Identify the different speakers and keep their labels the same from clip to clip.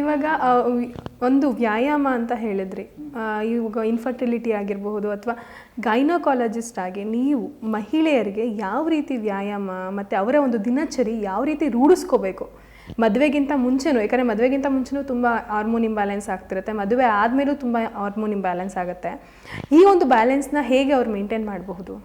Speaker 1: ಇವಾಗ ಒಂದು ವ್ಯಾಯಾಮ ಅಂತ ಹೇಳಿದ್ರಿ ಇವಾಗ ಇನ್ಫರ್ಟಿಲಿಟಿ ಆಗಿರಬಹುದು ಅಥವಾ ಗೈನೋಕಾಲಜಿಸ್ಟ್ ಆಗಿ ನೀವು ಮಹಿಳೆಯರಿಗೆ ಯಾವ ರೀತಿ ವ್ಯಾಯಾಮ ಮತ್ತು ಅವರ ಒಂದು ದಿನಚರಿ ಯಾವ ರೀತಿ ರೂಢಿಸ್ಕೋಬೇಕು? ಮದುವೆಗಿಂತ ಮುಂಚೆನೂ ಯಾಕಂದರೆ ಮದುವೆಗಿಂತ ಮುಂಚೆನೂ ತುಂಬ ಹಾರ್ಮೋನ್ ಇಂಬ್ಯಾಲೆನ್ಸ್ ಆಗ್ತಿರುತ್ತೆ. ಮದುವೆ ಆದಮೇಲೂ ತುಂಬ ಹಾರ್ಮೋನ್ ಇಂಬ್ಯಾಲೆನ್ಸ್ ಆಗುತ್ತೆ. ಈ ಒಂದು ಬ್ಯಾಲೆನ್ಸ್ನ ಹೇಗೆ ಅವ್ರು ಮೇಂಟೈನ್ ಮಾಡಬಹುದು?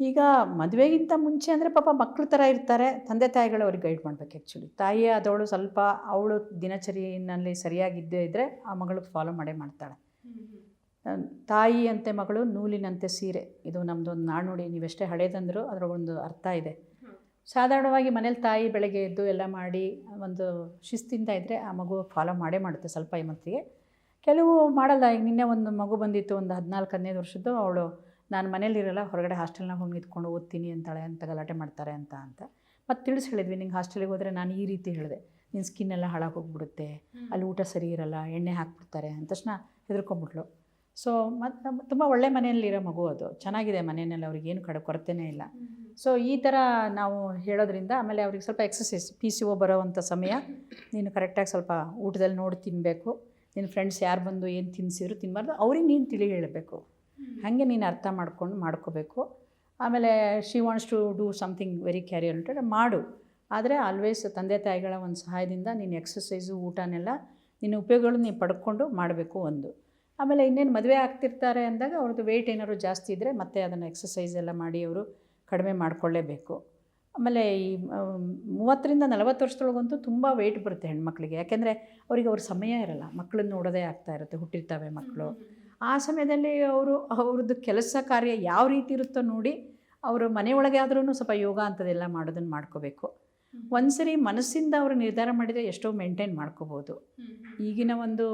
Speaker 2: ಈಗ ಮದುವೆಗಿಂತ ಮುಂಚೆ ಅಂದರೆ ಪಾಪ ಮಕ್ಕಳ ಥರ ಇರ್ತಾರೆ. ತಂದೆ ತಾಯಿಗಳು ಅವ್ರಿಗೆ ಗೈಡ್ ಮಾಡ್ಬೇಕು ಆ್ಯಕ್ಚುಲಿ ತಾಯಿಯೇ ಅದವಳು ಸ್ವಲ್ಪ ಅವಳು ದಿನಚರಿನಲ್ಲಿ ಸರಿಯಾಗಿದ್ದೇ ಇದ್ದರೆ ಆ ಮಗಳು ಫಾಲೋ ಮಾಡೇ ಮಾಡ್ತಾಳೆ. ತಾಯಿಯಂತೆ ಮಗಳು ನೂಲಿನಂತೆ ಸೀರೆ. ಇದು ನಮ್ಮದು ಒಂದು ನಾಣ್ಣುಡಿ ನೀವೆಷ್ಟೇ ಹಳೇದಂದರೂ ಅದರ ಒಂದು ಅರ್ಥ ಇದೆ. ಸಾಧಾರಣವಾಗಿ ಮನೇಲಿ ತಾಯಿ ಬೆಳಗ್ಗೆ ಎದ್ದು ಎಲ್ಲ ಮಾಡಿ ಒಂದು ಶಿಸ್ತಿಂದ ಇದ್ದರೆ ಆ ಮಗು ಫಾಲೋ ಮಾಡೇ ಮಾಡುತ್ತೆ ಸ್ವಲ್ಪ ಈ ಮತ್ತಿಗೆ ಕೆಲವು ಮಾಡಲ್ಲ ಈಗ ನಿನ್ನೆ ಒಂದು ಮಗು ಬಂದಿತ್ತು ಒಂದು ಹದಿನಾಲ್ಕು ಹದಿನೈದು ವರ್ಷದ್ದು ಅವಳು ನಾನು ಮನೇಲಿರಲ್ಲ ಹೊರಗಡೆ ಹಾಸ್ಟೆಲ್ನಾಗ ಹೋಗಿ ನಿಂತ್ಕೊಂಡು ಓದ್ತೀನಿ ಅಂತಾಳೆ ಅಂತ ಗಲಾಟೆ ಮಾಡ್ತಾರೆ ಅಂತ ಅಂತ. ಮತ್ತು ತಿಳಿಸಿ ಹೇಳಿದ್ವಿ ನಿಂಗೆ ಹಾಸ್ಟೆಲಿಗೆ ಹೋದರೆ ನಾನು ಈ ರೀತಿ ಹೇಳಿದೆ. ನಿನ್ನ ಸ್ಕಿನ್ ಎಲ್ಲ ಹಾಳಾಗಿ ಹೋಗ್ಬಿಡುತ್ತೆ. ಅಲ್ಲಿ ಊಟ ಸರಿ ಇರಲ್ಲ ಎಣ್ಣೆ ಹಾಕ್ಬಿಡ್ತಾರೆ ಅಂತ ತಕ್ಷಣ ಹೆದರ್ಕೊಂಬಿಟ್ಲು. ಸೊ ಮತ್ತು ತುಂಬ ಒಳ್ಳೆ ಮನೆಯಲ್ಲಿರೋ ಮಗು ಅದು. ಚೆನ್ನಾಗಿದೆ ಮನೆಯಲ್ಲಿ ಅವ್ರಿಗೆ ಏನು ಕಡೆ ಕೊರತೆನೇ ಇಲ್ಲ. ಸೊ ಈ ಥರ ನಾವು ಹೇಳೋದ್ರಿಂದ ಆಮೇಲೆ ಅವ್ರಿಗೆ ಸ್ವಲ್ಪ ಎಕ್ಸಸೈಸ್ ಪಿ ಸಿ ಒ ಬರೋವಂಥ ಸಮಯ ನೀನು ಕರೆಕ್ಟಾಗಿ ಸ್ವಲ್ಪ ಊಟದಲ್ಲಿ ನೋಡಿ ತಿನ್ನಬೇಕು ನಿನ್ನ ಫ್ರೆಂಡ್ಸ್ ಯಾರು ಬಂದು ಏನು ತಿನ್ನಿಸಿದ್ರು ತಿನ್ನಬಾರ್ದು ಅವ್ರಿಗೆ ನೀನು ತಿಳಿ ಹೇಳಬೇಕು. ಹಾಗೆ ನೀನು ಅರ್ಥ ಮಾಡ್ಕೊಂಡು ಮಾಡ್ಕೋಬೇಕು. ಆಮೇಲೆ she wants to do something very career oriented ಮಾಡು. ಆದರೆ ಆಲ್ವೇಸ್ ತಂದೆ ತಾಯಿಗಳ ಒಂದು ಸಹಾಯದಿಂದ ನೀನು ಎಕ್ಸಸೈಸು ಊಟನೆಲ್ಲ ನಿನ್ನ ಉಪಯೋಗಗಳು ನೀವು ಪಡ್ಕೊಂಡು ಮಾಡಬೇಕು ಒಂದು. ಆಮೇಲೆ ಇನ್ನೇನು ಮದುವೆ ಆಗ್ತಿರ್ತಾರೆ ಅಂದಾಗ ಅವ್ರದ್ದು ವೆಯ್ಟ್ ಏನಾದ್ರು ಜಾಸ್ತಿ ಇದ್ದರೆ ಮತ್ತೆ ಅದನ್ನು ಎಕ್ಸಸೈಸ್ ಎಲ್ಲ ಮಾಡಿ ಅವರು ಕಡಿಮೆ ಮಾಡಿಕೊಳ್ಳೇಬೇಕು. ಆಮೇಲೆ ಈ ಮೂವತ್ತರಿಂದ ನಲವತ್ತು ವರ್ಷದೊಳಗಂತೂ ತುಂಬ ವೆಯ್ಟ್ ಬರುತ್ತೆ ಹೆಣ್ಮಕ್ಳಿಗೆ. ಯಾಕೆಂದರೆ ಅವ್ರಿಗೆ ಅವ್ರ ಸಮಯ ಇರಲ್ಲ. ಮಕ್ಕಳನ್ನ ನೋಡೋದೇ ಆಗ್ತಾ ಇರುತ್ತೆ. ಹುಟ್ಟಿರ್ತವೆ ಮಕ್ಕಳು ಆ ಸಮಯದಲ್ಲಿ ಅವರು ಅವ್ರದ್ದು ಕೆಲಸ ಕಾರ್ಯ ಯಾವ ರೀತಿ ಇರುತ್ತೋ ನೋಡಿ ಅವರು ಮನೆಯೊಳಗೆ ಆದ್ರೂ ಸ್ವಲ್ಪ ಯೋಗ ಅಂಥದ್ದೆಲ್ಲ ಮಾಡೋದನ್ನು ಮಾಡ್ಕೋಬೇಕು. ಒಂದ್ಸರಿ ಮನಸ್ಸಿಂದ ಅವರು ನಿರ್ಧಾರ ಮಾಡಿದರೆ ಎಷ್ಟೋ ಮೇಂಟೈನ್ ಮಾಡ್ಕೋಬೋದು. ಈಗಿನ ಒಂದು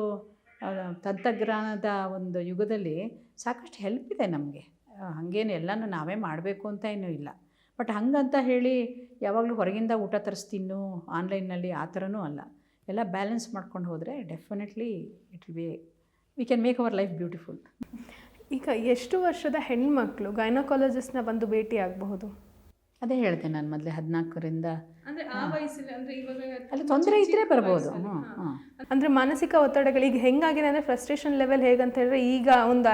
Speaker 2: ತಂತ್ರಜ್ಞಾನದ ಒಂದು ಯುಗದಲ್ಲಿ ಸಾಕಷ್ಟು ಹೆಲ್ಪ್ ಇದೆ ನಮಗೆ. ಹಾಗೇನು ಎಲ್ಲನೂ ನಾವೇ ಮಾಡಬೇಕು ಅಂತ ಏನೂ ಇಲ್ಲ. ಬಟ್ ಹಂಗಂತ ಹೇಳಿ ಯಾವಾಗಲೂ ಹೊರಗಿಂದ ಊಟ ತರಿಸ್ತೀನಿ ಆನ್ಲೈನ್ನಲ್ಲಿ ಆ ಥರನೂ ಅಲ್ಲ. ಎಲ್ಲ ಬ್ಯಾಲೆನ್ಸ್ ಮಾಡ್ಕೊಂಡು ಹೋದರೆ definitely it will be we can make our life beautiful
Speaker 1: ಈಗ ಎಷ್ಟು ವರ್ಷದ ಹೆಣ್ಮಕ್ಳು ಗೈನಕಾಲಜಿಸ್ಟ್ನ ಬಂದು ಭೇಟಿ ಆಗಬಹುದು?
Speaker 2: ಅದೇ ಹೇಳ್ದೆ ನಾನು ಮೊದಲೇ ಹದಿನಾಲ್ಕರಿಂದ.
Speaker 1: ಅಂದರೆ ಆ ವಯಸ್ಸಲ್ಲಿ ಅಂದರೆ ಇವಾಗ
Speaker 2: ಅಲ್ಲಿ ತೊಂದರೆ ಇದ್ರೆ ಬರ್ಬೋದು.
Speaker 1: ಅಂದರೆ ಮಾನಸಿಕ ಒತ್ತಡಗಳು ಈಗ ಹೆಂಗಾಗಿದೆ ಅಂದರೆ ಫ್ರಸ್ಟ್ರೇಷನ್ ಲೆವೆಲ್ ಹೇಗಂತ ಹೇಳಿದ್ರೆ ಈಗ ಒಂದು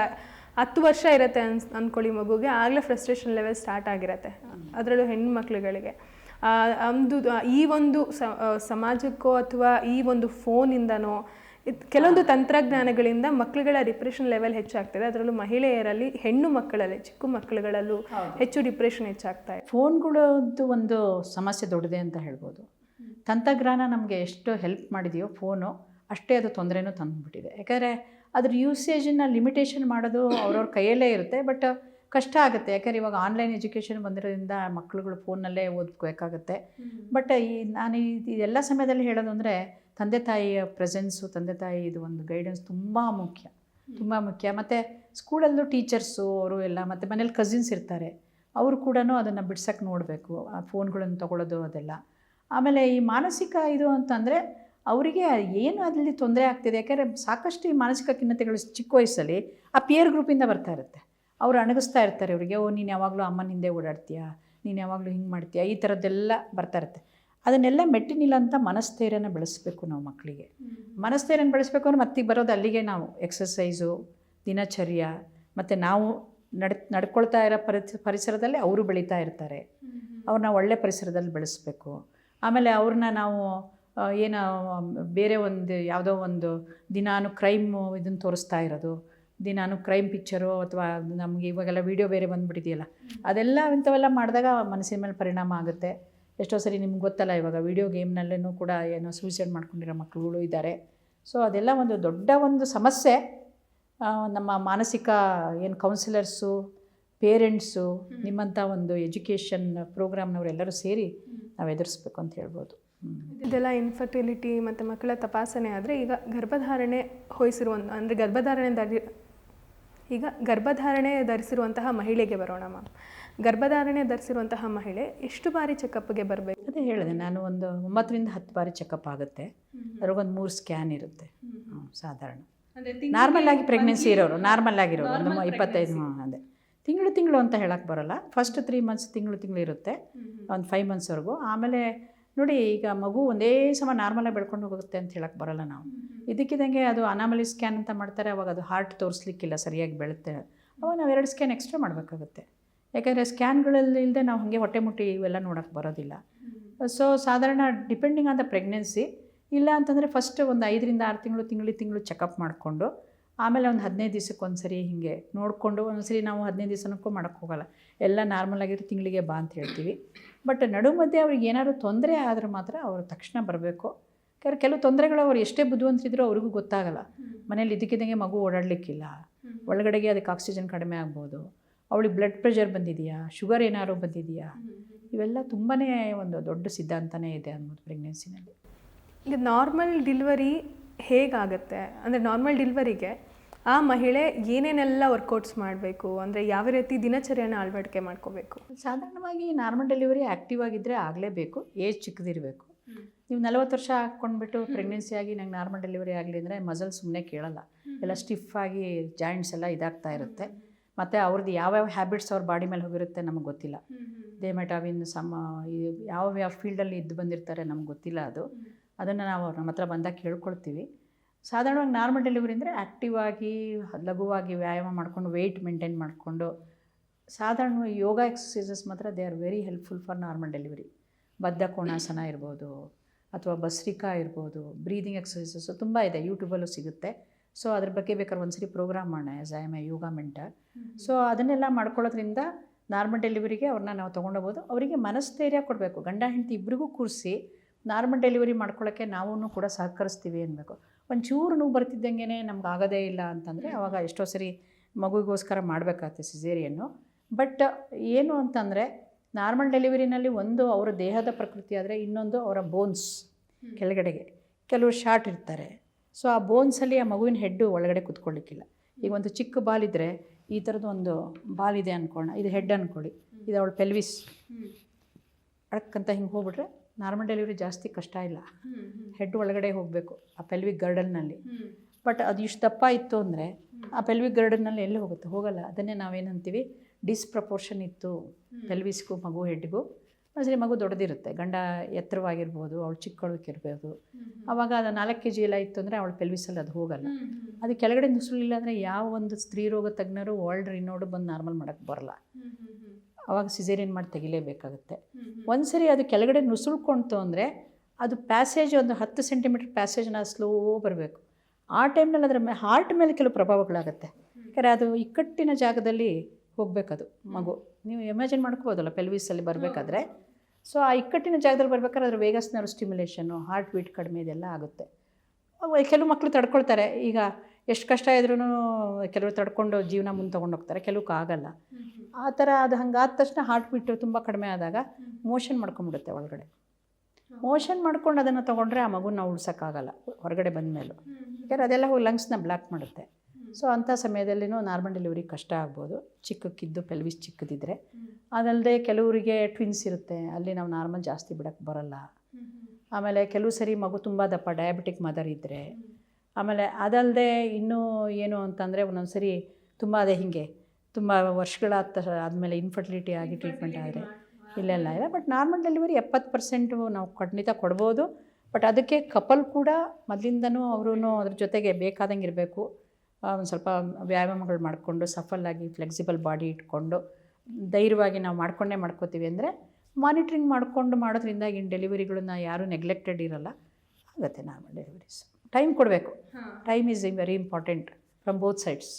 Speaker 1: ಹತ್ತು ವರ್ಷ ಇರುತ್ತೆ ಅನ್ಸ್ ಅಂದ್ಕೊಳ್ಳಿ ಮಗುಗೆ ಆಗಲೇ ಫ್ರಸ್ಟ್ರೇಷನ್ ಲೆವೆಲ್ ಸ್ಟಾರ್ಟ್ ಆಗಿರತ್ತೆ ಅದರಲ್ಲೂ ಹೆಣ್ಮಕ್ಳುಗಳಿಗೆ. ಒಂದು ಈ ಒಂದು ಸ- ಸಮಾಜಕ್ಕೋ ಅಥವಾ ಈ ಒಂದು ಫೋನಿಂದನೋ ಇದ್- ಕೆಲವೊಂದು ತಂತ್ರಜ್ಞಾನಗಳಿಂದ ಮಕ್ಕಳುಗಳ ಡಿಪ್ರೆಷನ್ ಲೆವೆಲ್ ಹೆಚ್ಚಾಗ್ತದೆ. ಅದರಲ್ಲೂ ಮಹಿಳೆಯರಲ್ಲಿ ಹೆಣ್ಣು ಮಕ್ಕಳಲ್ಲಿ ಚಿಕ್ಕ ಮಕ್ಕಳುಗಳಲ್ಲೂ ಹೆಚ್ಚು ಡಿಪ್ರೆಷನ್ ಹೆಚ್ಚಾಗ್ತಾ ಇದೆ.
Speaker 2: ಫೋನ್ಗಳದ್ದು ಒಂದು ಸಮಸ್ಯೆ ದೊಡ್ಡದೆ ಅಂತ ಹೇಳ್ಬೋದು. ತಂತ್ರಜ್ಞಾನ ನಮಗೆ ಎಷ್ಟು ಹೆಲ್ಪ್ ಮಾಡಿದೆಯೋ ಫೋನು ಅಷ್ಟೇ ಅದು ತೊಂದರೆನೂ ತಂದುಬಿಟ್ಟಿದೆ. ಯಾಕಂದರೆ ಅದ್ರ ಯೂಸೇಜನ್ನು ಲಿಮಿಟೇಷನ್ ಮಾಡೋದು ಅವ್ರವ್ರ ಕೈಯಲ್ಲೇ ಇರುತ್ತೆ ಬಟ್ ಕಷ್ಟ ಆಗುತ್ತೆ. ಯಾಕಂದರೆ ಇವಾಗ ಆನ್ಲೈನ್ ಎಜುಕೇಷನ್ ಬಂದಿರೋದ್ರಿಂದ ಮಕ್ಕಳುಗಳು ಫೋನಲ್ಲೇ ಓದ್ಬೇಕಾಗತ್ತೆ. ಬಟ್ ಈ ನಾನು ಇದೆಲ್ಲ ಎಲ್ಲ ಸಮಯದಲ್ಲಿ ಹೇಳೋದು ಅಂದರೆ ತಂದೆ ತಾಯಿಯ ಪ್ರೆಸೆನ್ಸು ತಂದೆ ತಾಯಿ ಇದು ಒಂದು ಗೈಡೆನ್ಸ್ ತುಂಬ ಮುಖ್ಯ. ತುಂಬ ಮುಖ್ಯ. ಮತ್ತು ಸ್ಕೂಲಲ್ಲೂ ಟೀಚರ್ಸು ಅವರು ಎಲ್ಲ ಮತ್ತು ಮನೇಲಿ ಕಸಿನ್ಸ್ ಇರ್ತಾರೆ. ಅವರು ಕೂಡ ಅದನ್ನು ಬಿಡ್ಸೋಕ್ಕೆ ನೋಡಬೇಕು. ಆ ಫೋನ್ಗಳನ್ನು ತೊಗೊಳೋದು ಅದೆಲ್ಲ. ಆಮೇಲೆ ಈ ಮಾನಸಿಕ ಇದು ಅಂತಂದರೆ ಅವರಿಗೆ ಏನು ಅದರಲ್ಲಿ ತೊಂದರೆ ಆಗ್ತಿದೆ? ಯಾಕೆಂದರೆ ಸಾಕಷ್ಟು ಈ ಮಾನಸಿಕ ಖಿನ್ನತೆಗಳು ಚಿಕ್ಕ ವಯಸ್ಸಲ್ಲಿ ಆ ಪಿಯರ್ ಗ್ರೂಪಿಂದ ಬರ್ತಾ ಇರುತ್ತೆ. ಅವರು ಅಣಗಿಸ್ತಾ ಇರ್ತಾರೆ ಅವರಿಗೆ ಓ ನೀನು ಯಾವಾಗಲೂ ಅಮ್ಮನ ಹಿಂದೆ ಓಡಾಡ್ತೀಯಾ? ನೀನು ಯಾವಾಗಲೂ ಹಿಂಗೆ ಮಾಡ್ತೀಯಾ? ಈ ಥರದ್ದೆಲ್ಲ ಬರ್ತಾ ಇರುತ್ತೆ. ಅದನ್ನೆಲ್ಲ ಮೆಟ್ಟಿನಿಲ್ಲ ಅಂತ ಮನಸ್ಥೈರ್ಯನ ಬೆಳೆಸಬೇಕು ನಾವು ಮಕ್ಕಳಿಗೆ. ಮನಸ್ಥೈರ್ಯನ ಬೆಳೆಸ್ಬೇಕು ಅಂದ್ರೆ ಮತ್ತಿಗೆ ಬರೋದು ಅಲ್ಲಿಗೆ ನಾವು ಎಕ್ಸಸೈಸು ದಿನಚರ್ಯ, ಮತ್ತು ನಾವು ನಡ್, ನಡ್ಕೊಳ್ತಾ ಇರೋ ಪರಿ ಪರಿಸರದಲ್ಲಿ ಅವರು ಬೆಳೀತಾ ಇರ್ತಾರೆ. ಅವ್ರನ್ನ ಒಳ್ಳೆ ಪರಿಸರದಲ್ಲಿ ಬೆಳೆಸಬೇಕು. ಆಮೇಲೆ ಅವ್ರನ್ನ ನಾವು ಏನು ಏನೋ, ಬೇರೆ ಒಂದು ಯಾವುದೋ ಒಂದು ದಿನಾನು ಕ್ರೈಮು ಇದನ್ನು ತೋರಿಸ್ತಾ ಇರೋದು. ದಿನಾನು ಕ್ರೈಮ್ ಪಿಕ್ಚರು ಅಥವಾ ನಮಗೆ ಇವಾಗೆಲ್ಲ ವೀಡಿಯೋ ಬೇರೆ ಬಂದುಬಿಟ್ಟಿದೆಯಲ್ಲ. ಅದೆಲ್ಲ ಇಂಥವೆಲ್ಲ ಮಾಡಿದಾಗ ಮನಸ್ಸಿನ ಮೇಲೆ ಪರಿಣಾಮ ಆಗುತ್ತೆ. ಎಷ್ಟೋ ಸರಿ ನಿಮ್ಗೆ ಗೊತ್ತಲ್ಲ ಇವಾಗ ವೀಡಿಯೋ ಗೇಮ್ನಲ್ಲೂ ಕೂಡ ಏನೋ ಸೂಸೈಡ್ ಮಾಡ್ಕೊಂಡಿರೋ ಮಕ್ಕಳುಗಳು ಇದ್ದಾರೆ. ಸೊ ಅದೆಲ್ಲ ಒಂದು ದೊಡ್ಡ ಒಂದು ಸಮಸ್ಯೆ. ನಮ್ಮ ಮಾನಸಿಕ ಏನು ಕೌನ್ಸಿಲರ್ಸು ಪೇರೆಂಟ್ಸು ನಿಮ್ಮಂಥ ಒಂದು ಎಜುಕೇಷನ್ ಪ್ರೋಗ್ರಾಮ್ನವರೆಲ್ಲರೂ ಸೇರಿ ನಾವು ಎದುರಿಸ್ಬೇಕು ಅಂತ ಹೇಳ್ಬೋದು.
Speaker 1: ಇದೆಲ್ಲ ಇನ್ಫರ್ಟಿಲಿಟಿ ಮತ್ತು ಮಕ್ಕಳ ತಪಾಸಣೆ ಆದರೆ ಈಗ ಗರ್ಭಧಾರಣೆ ಹೊಯ್ಸಿರುವ ಅಂದರೆ ಗರ್ಭಧಾರಣೆ ಧರಿ ಈಗ ಗರ್ಭಧಾರಣೆ ಧರಿಸಿರುವಂತಹ ಮಹಿಳೆಗೆ ಬರೋಣ ಮ್ಯಾಮ್. ಗರ್ಭಧಾರಣೆ ಧರಿಸಿರುವಂತಹ ಮಹಿಳೆ ಎಷ್ಟು ಬಾರಿ ಚೆಕಪ್ಗೆ ಬರಬೇಕು?
Speaker 2: ಅದೇ ಹೇಳಿದೆ ನಾನು ಒಂದು ಒಂಬತ್ತರಿಂದ ಹತ್ತು ಬಾರಿ ಚೆಕಪ್ ಆಗುತ್ತೆ. ಅದ್ರಾಗೊಂದು ಮೂರು ಸ್ಕ್ಯಾನ್ ಇರುತ್ತೆ. ಸಾಧಾರಣ. ನಾರ್ಮಲ್ ಆಗಿ ಪ್ರೆಗ್ನೆನ್ಸಿ ಇರೋರು ನಾರ್ಮಲ್ ಆಗಿರೋರು ಒಂದು ಇಪ್ಪತ್ತೈದು ಅದೇ. ತಿಂಗಳು ತಿಂಗಳು ಅಂತ ಹೇಳಕ್ಕೆ ಬರೋಲ್ಲ. ಫಸ್ಟ್ ತ್ರೀ ಮಂತ್ಸ್ ತಿಂಗಳು ತಿಂಗಳು ಇರುತ್ತೆ. ಒಂದು ಫೈವ್ ಮಂತ್ಸ್ವರೆಗೂ ಆಮೇಲೆ ನೋಡಿ ಈಗ ಮಗು ಒಂದೇ ಸಮ ನಾರ್ಮಲಾಗಿ ಬೆಳ್ಕೊಂಡು ಹೋಗುತ್ತೆ ಅಂತ ಹೇಳಕ್ಕೆ ಬರಲ್ಲ ನಾವು. ಇದಕ್ಕಿದಂಗೆ ಅದು ಅನಾಮಲಿ ಸ್ಕ್ಯಾನ್ ಅಂತ ಮಾಡ್ತಾರೆ. ಅವಾಗ ಅದು ಹಾರ್ಟ್ ತೋರಿಸ್ಲಿಕ್ಕಿಲ್ಲ ಸರಿಯಾಗಿ ಬೆಳುತ್ತೆ. ಅವಾಗ ನಾವು ಎರಡು ಸ್ಕ್ಯಾನ್ ಎಕ್ಸ್ಟ್ರಾ ಮಾಡಬೇಕಾಗುತ್ತೆ. ಯಾಕಂದರೆ ಸ್ಕ್ಯಾನ್ಗಳಲ್ಲಿ ಇಲ್ಲದೆ ನಾವು ಹಾಗೆ ಹೊಟ್ಟೆ ಮುಟ್ಟಿ ಇವೆಲ್ಲ ನೋಡೋಕ್ಕೆ ಬರೋದಿಲ್ಲ. ಸೊ ಸಾಧಾರಣ ಡಿಪೆಂಡಿಂಗ್ ಆನ್ ದ ಪ್ರೆಗ್ನೆನ್ಸಿ ಇಲ್ಲ ಅಂತಂದರೆ ಫಸ್ಟ್ ಒಂದು ಐದರಿಂದ ಆರು ತಿಂಗಳು ತಿಂಗಳು ತಿಂಗಳು ಚೆಕಪ್ ಮಾಡಿಕೊಂಡು ಆಮೇಲೆ ಒಂದು ಹದಿನೈದು ದಿವ್ಸಕ್ಕೆ ಒಂದು ಸರಿ ಹೀಗೆ ನೋಡಿಕೊಂಡು ಒಂದ್ಸರಿ ನಾವು ಹದಿನೈದು ದಿವಸನಕ್ಕೂ ಮಾಡೋಕ್ಕೆ ಹೋಗಲ್ಲ. ಎಲ್ಲ ನಾರ್ಮಲ್ ಆಗಿರೋ ತಿಂಗಳಿಗೆ ಬಾ ಅಂತ ಹೇಳ್ತೀವಿ. ಬಟ್ ನಡು ಮಧ್ಯೆ ಅವ್ರಿಗೆ ಏನಾದರೂ ತೊಂದರೆ ಆದರೆ ಮಾತ್ರ ಅವರು ತಕ್ಷಣ ಬರಬೇಕು. ಯಾಕಂದ್ರೆ ಕೆಲವು ತೊಂದರೆಗಳು ಅವ್ರು ಎಷ್ಟೇ ಬುದ್ಧಿವಂತರಿದ್ರೂ ಅವ್ರಿಗೂ ಗೊತ್ತಾಗಲ್ಲ. ಮನೇಲಿ ಇದಕ್ಕಿದ್ದಂಗೆ ಮಗು ಓಡಾಡಲಿಕ್ಕಿಲ್ಲ. ಒಳಗಡೆಗೆ ಅದಕ್ಕೆ ಆಕ್ಸಿಜನ್ ಕಡಿಮೆ ಆಗ್ಬೋದು. ಅವಳಿಗೆ ಬ್ಲಡ್ ಪ್ರೆಷರ್ ಬಂದಿದೆಯಾ? ಶುಗರ್ ಏನಾದ್ರು ಬಂದಿದೆಯಾ? ಇವೆಲ್ಲ ತುಂಬಾ ಒಂದು ದೊಡ್ಡ ಸಿದ್ಧಾಂತನೇ ಇದೆ ಅನ್ಬೋದು ಪ್ರೆಗ್ನೆನ್ಸಿನಲ್ಲಿ
Speaker 1: ಈಗ ನಾರ್ಮಲ್ ಡಿಲಿವರಿ ಹೇಗಾಗುತ್ತೆ? ಅಂದರೆ ನಾರ್ಮಲ್ ಡಿಲ್ವರಿಗೆ ಆ ಮಹಿಳೆ ಏನೇನೆಲ್ಲ ವರ್ಕೌಟ್ಸ್ ಮಾಡಬೇಕು? ಅಂದರೆ ಯಾವ ರೀತಿ ದಿನಚರಿಯನ್ನು ಅಳವಡಿಕೆ ಮಾಡ್ಕೋಬೇಕು?
Speaker 2: ಸಾಧಾರಣವಾಗಿ ನಾರ್ಮಲ್ ಡೆಲಿವರಿ ಆ್ಯಕ್ಟಿವ್ ಆಗಿದ್ದರೆ ಆಗಲೇಬೇಕು ಏಜ್ ಚಿಕ್ಕದಿರಬೇಕು. ನೀವು ನಲವತ್ತು ವರ್ಷ ಹಾಕ್ಕೊಂಡ್ಬಿಟ್ಟು ಪ್ರೆಗ್ನೆನ್ಸಿ ಆಗಿ ನಂಗೆ ನಾರ್ಮಲ್ ಡೆಲಿವರಿ ಆಗಲಿ ಅಂದರೆ ಮಸಲ್ ಸುಮ್ಮನೆ ಕೇಳಲ್ಲ. ಎಲ್ಲ ಸ್ಟಿಫ್ ಆಗಿ ಜಾಯಿಂಟ್ಸ್ ಎಲ್ಲ ಇದಾಗ್ತಾ ಇರುತ್ತೆ. ಮತ್ತು ಅವ್ರದ್ದು ಯಾವ್ಯಾವ ಹ್ಯಾಬಿಟ್ಸ್ ಅವ್ರ ಬಾಡಿ ಮೇಲೆ ಹೋಗಿರುತ್ತೆ ನಮ್ಗೆ ಗೊತ್ತಿಲ್ಲ. ದೇ ದೇಮೆಟಾವಿನ್ ಸಮ ಈ ಯಾವ ಯಾವ ಫೀಲ್ಡಲ್ಲಿ ಇದ್ದು ಬಂದಿರ್ತಾರೆ ನಮ್ಗೆ ಗೊತ್ತಿಲ್ಲ ಅದು. ಅದನ್ನು ನಾವು ನಮ್ಮ ಹತ್ರ ಬಂದಾಗ ಕೇಳ್ಕೊಳ್ತೀವಿ. ಸಾಧಾರಣವಾಗಿ ನಾರ್ಮಲ್ ಡೆಲಿವರಿ ಅಂದರೆ ಆ್ಯಕ್ಟಿವ್ ಆಗಿ ಲಘುವಾಗಿ ವ್ಯಾಯಾಮ ಮಾಡಿಕೊಂಡು ವೆಯ್ಟ್ ಮೇಂಟೈನ್ ಮಾಡಿಕೊಂಡು ಸಾಧಾರಣವಾಗಿ ಯೋಗ ಎಕ್ಸಸೈಸಸ್ ಮಾತ್ರ they are very helpful for normal delivery Baddha Konasana ಇರ್ಬೋದು ಅಥವಾ ಬಸ್ರಿಕಾ ಇರ್ಬೋದು ಬ್ರೀದಿಂಗ್ ಎಕ್ಸಸೈಸಸ್ಸು ತುಂಬ ಇದೆ ಯೂಟ್ಯೂಬಲ್ಲೂ ಸಿಗುತ್ತೆ. ಸೊ ಅದ್ರ ಬಗ್ಗೆ ಬೇಕಾದ್ರೆ ಒಂದ್ಸರಿ ಪ್ರೋಗ್ರಾಮ್ ಮಾಡೋಣ as I am a yoga mentor so ಅದನ್ನೆಲ್ಲ ಮಾಡ್ಕೊಳ್ಳೋದ್ರಿಂದ ನಾರ್ಮಲ್ ಡೆಲಿವರಿಗೆ ಅವ್ರನ್ನ ನಾವು ತೊಗೊಂಡೋಗ್ಬೋದು. ಅವರಿಗೆ ಮನಸ್ಥೈರ್ಯ ಕೊಡಬೇಕು. ಗಂಡ ಹೆಂಡತಿ ಇಬ್ಬರಿಗೂ ಕೂರಿಸಿ ನಾರ್ಮಲ್ ಡೆಲಿವರಿ ಮಾಡ್ಕೊಳ್ಳೋಕ್ಕೆ ನಾವೂ ಕೂಡ ಸಹಕರಿಸ್ತೀವಿ ಅನ್ಬೇಕು. ಒಂಚೂರು ನೋವು ಬರ್ತಿದ್ದಂಗೆ ನಮ್ಗೆ ಆಗೋದೇ ಇಲ್ಲ ಅಂತಂದರೆ ಅವಾಗ ಎಷ್ಟೋ ಸರಿ ಮಗುಗೋಸ್ಕರ ಮಾಡಬೇಕಾಗತ್ತೆ ಸಿಸೇರಿಯನ್ನು ಬಟ್ ಏನು ಅಂತಂದರೆ ನಾರ್ಮಲ್ ಡೆಲಿವರಿನಲ್ಲಿ ಒಂದು ಅವರ ದೇಹದ ಪ್ರಕೃತಿ ಆದರೆ ಇನ್ನೊಂದು ಅವರ ಬೋನ್ಸ್ ಕೆಳಗಡೆಗೆ. ಕೆಲವರು ಶಾರ್ಟ್ ಇರ್ತಾರೆ. ಸೊ ಆ ಬೋನ್ಸಲ್ಲಿ ಆ ಮಗುವಿನ ಹೆಡ್ಡು ಒಳಗಡೆ ಕುತ್ಕೊಳ್ಳಿಕ್ಕಿಲ್ಲ. ಈಗ ಒಂದು ಚಿಕ್ಕ ಬಾಲ್ ಇದ್ದರೆ ಈ ಥರದ್ದು ಒಂದು ಬಾಲ್ ಇದೆ ಅಂದ್ಕೊಳ್ಳೋಣ ಇದು ಹೆಡ್ ಅಂದ್ಕೊಳ್ಳಿ ಇದು ಅವಳು ಪೆಲ್ವಿಸ್ ಅಡಕ್ಕಂತ ಹಿಂಗೆ ಹೋಗ್ಬಿಟ್ರೆ ನಾರ್ಮಲ್ ಡೆಲಿವರಿ ಜಾಸ್ತಿ ಕಷ್ಟ ಇಲ್ಲ. ಹೆಡ್ ಒಳಗಡೆ ಹೋಗಬೇಕು ಆ ಪೆಲ್ವಿಕ್ ಗರ್ಡನ್ನಲ್ಲಿ ಬಟ್ ಅದು ಇಷ್ಟು ದಪ್ಪ ಇತ್ತು ಅಂದರೆ ಆ ಪೆಲ್ವಿಕ್ ಗರ್ಡನ್ನಲ್ಲಿ ಎಲ್ಲಿ ಹೋಗುತ್ತೆ? ಹೋಗಲ್ಲ. ಅದನ್ನೇ ನಾವೇನಂತೀವಿ? ಡಿಸ್ಪ್ರಪೋರ್ಷನ್ ಇತ್ತು ಪೆಲ್ವಿಸ್ಗೂ ಮಗು ಹೆಡ್ಗೂ ಸರಿ ಮಗು ದೊಡ್ಡದಿರುತ್ತೆ ಗಂಡ ಎತ್ತರವಾಗಿರ್ಬೋದು ಅವಳು ಚಿಕ್ಕಳಕ್ಕಿರ್ಬೋದು ಆವಾಗ ಅದು ನಾಲ್ಕು ಕೆ ಜಿ ಎಲ್ಲ ಇತ್ತು ಅಂದರೆ ಅವಳು ಪೆಲ್ವಿಸಲ್ಲಿ ಅದು ಹೋಗಲ್ಲ. ಅದು ಕೆಳಗಡೆ ನುಸುಳಿಲ್ಲ ಅಂದರೆ ಯಾವ ಒಂದು ಸ್ತ್ರೀ ರೋಗ ತಜ್ಞರು ವರ್ಲ್ಡ್ ರಿನೋಡು ಬಂದು ನಾರ್ಮಲ್ ಮಾಡೋಕ್ಕೆ ಬರಲ್ಲ. ಅವಾಗ ಸಿಜೇರಿಯನ್ ಮಾಡಿ ತೆಗಿಲೇಬೇಕಾಗುತ್ತೆ. ಒಂದು ಸರಿ ಅದು ಕೆಳಗಡೆ ನುಸುಳ್ಕೊಂತು ಅಂದರೆ ಅದು ಪ್ಯಾಸೇಜ್ ಒಂದು ಹತ್ತು ಸೆಂಟಿಮೀಟ್ರ್ ಪ್ಯಾಸೇಜ್ನ ಸ್ಲೋ ಬರಬೇಕು. ಆ ಟೈಮ್ನಲ್ಲಿ ಅದರ ಮೇ ಹಾರ್ಟ್ ಮೇಲೆ ಕೆಲವು ಪ್ರಭಾವಗಳಾಗುತ್ತೆ. ಯಾಕಂದರೆ ಅದು ಇಕ್ಕಟ್ಟಿನ ಜಾಗದಲ್ಲಿ ಹೋಗಬೇಕದು ಮಗು. ನೀವು ಇಮ್ಯಾಜಿನ್ ಮಾಡ್ಕೋಬೋದಲ್ಲ ಪೆಲ್ವಿಸಲ್ಲಿ ಬರಬೇಕಾದ್ರೆ? ಸೊ ಆ ಇಕ್ಕಟ್ಟಿನ ಜಾಗದಲ್ಲಿ ಬರ್ಬೇಕಾದ್ರೆ ಅದ್ರ ವೇಗಸ್ ನರ್ವ್ ಸ್ಟಿಮ್ಯುಲೇಷನ್ನು ಹಾರ್ಟ್ ಬೀಟ್ ಕಡಿಮೆ ಇದೆಲ್ಲ ಆಗುತ್ತೆ. ಕೆಲವು ಮಕ್ಕಳು ತಡ್ಕೊಳ್ತಾರೆ. ಈಗ ಎಷ್ಟು ಕಷ್ಟ ಇದ್ರೂ ಕೆಲವರು ತಡ್ಕೊಂಡು ಜೀವನ ಮುಂದೆ ತೊಗೊಂಡು ಹೋಗ್ತಾರೆ ಕೆಲವಕ್ಕೆ ಆಗಲ್ಲ. ಆ ಥರ ಅದು ಹಂಗಾದ ತಕ್ಷಣ ಹಾರ್ಟ್ ಬೀಟು ತುಂಬ ಕಡಿಮೆ ಆದಾಗ ಮೋಷನ್ ಮಾಡ್ಕೊಂಬಿಡುತ್ತೆ ಒಳಗಡೆ. ಮೋಷನ್ ಮಾಡ್ಕೊಂಡು ಅದನ್ನು ತೊಗೊಂಡ್ರೆ ಆ ಮಗುನ ಉಳ್ಸೋಕ್ಕಾಗಲ್ಲ ಹೊರಗಡೆ ಬಂದ ಮೇಲೂ ಯಾಕಂದರೆ ಅದೆಲ್ಲ ಹೋಗಿ ಲಂಗ್ಸ್ನ ಬ್ಲಾಕ್ ಮಾಡುತ್ತೆ. ಸೊ ಅಂಥ ಸಮಯದಲ್ಲಿನೂ ನಾರ್ಮಲ್ ಡೆಲಿವರಿ ಕಷ್ಟ ಆಗ್ಬೋದು. ಚಿಕ್ಕಕ್ಕಿದ್ದು ಪೆಲ್ವಿಸ್ ಚಿಕ್ಕದಿದ್ದರೆ ಅದಲ್ಲದೆ ಕೆಲವರಿಗೆ ಟ್ವಿನ್ಸ್ ಇರುತ್ತೆ. ಅಲ್ಲಿ ನಾವು ನಾರ್ಮಲ್ ಜಾಸ್ತಿ ಬಿಡೋಕ್ಕೆ ಬರಲ್ಲ. ಆಮೇಲೆ ಕೆಲವು ಸರಿ ಮಗು ತುಂಬ ದಪ್ಪ ಡಯಾಬಿಟಿಕ್ ಮದರ್ ಇದ್ದರೆ ಆಮೇಲೆ ಅದಲ್ಲದೆ ಇನ್ನೂ ಏನು ಅಂತಂದರೆ ಒಂದೊಂದು ಸರಿ ತುಂಬ ಅದೇ ಹೀಗೆ. ತುಂಬ ವರ್ಷಗಳಾದ ಆದಮೇಲೆ ಇನ್ಫರ್ಟಿಲಿಟಿ ಆಗಿ ಟ್ರೀಟ್ಮೆಂಟ್ ಆದರೆ. ಇಲ್ಲೆಲ್ಲ ಇಲ್ಲ ಬಟ್ ನಾರ್ಮಲ್ ಡೆಲಿವರಿ ಎಪ್ಪತ್ತು ಪರ್ಸೆಂಟು ನಾವು ಖಂಡಿತ ಕೊಡ್ಬೋದು. ಬಟ್ ಅದಕ್ಕೆ ಕಪಲ್ ಕೂಡ ಮೊದಲಿಂದನೂ ಅವರು ಅದ್ರ ಜೊತೆಗೆ ಬೇಕಾದಂಗೆ ಇರಬೇಕು. ಒಂದು ಸ್ವಲ್ಪ ವ್ಯಾಯಾಮಗಳು ಮಾಡಿಕೊಂಡು ಸಫಲಾಗಿ ಫ್ಲೆಕ್ಸಿಬಲ್ ಬಾಡಿ ಇಟ್ಕೊಂಡು ಧೈರ್ಯವಾಗಿ ನಾವು ಮಾಡ್ಕೊಂಡೇ ಮಾಡ್ಕೋತೀವಿ ಅಂದರೆ ಮಾನಿಟ್ರಿಂಗ್ ಮಾಡಿಕೊಂಡು ಮಾಡೋದ್ರಿಂದ ಇನ್ನು ಡೆಲಿವರಿಗಳನ್ನ ಯಾರೂ ನೆಗ್ಲೆಕ್ಟೆಡ್ ಇರಲ್ಲ. ಆಗುತ್ತೆ ನಾರ್ಮಲ್ ಡೆಲಿವರೀಸ್ ಟೈಮ್ ಕೊಡಬೇಕು. Time is very important from both sides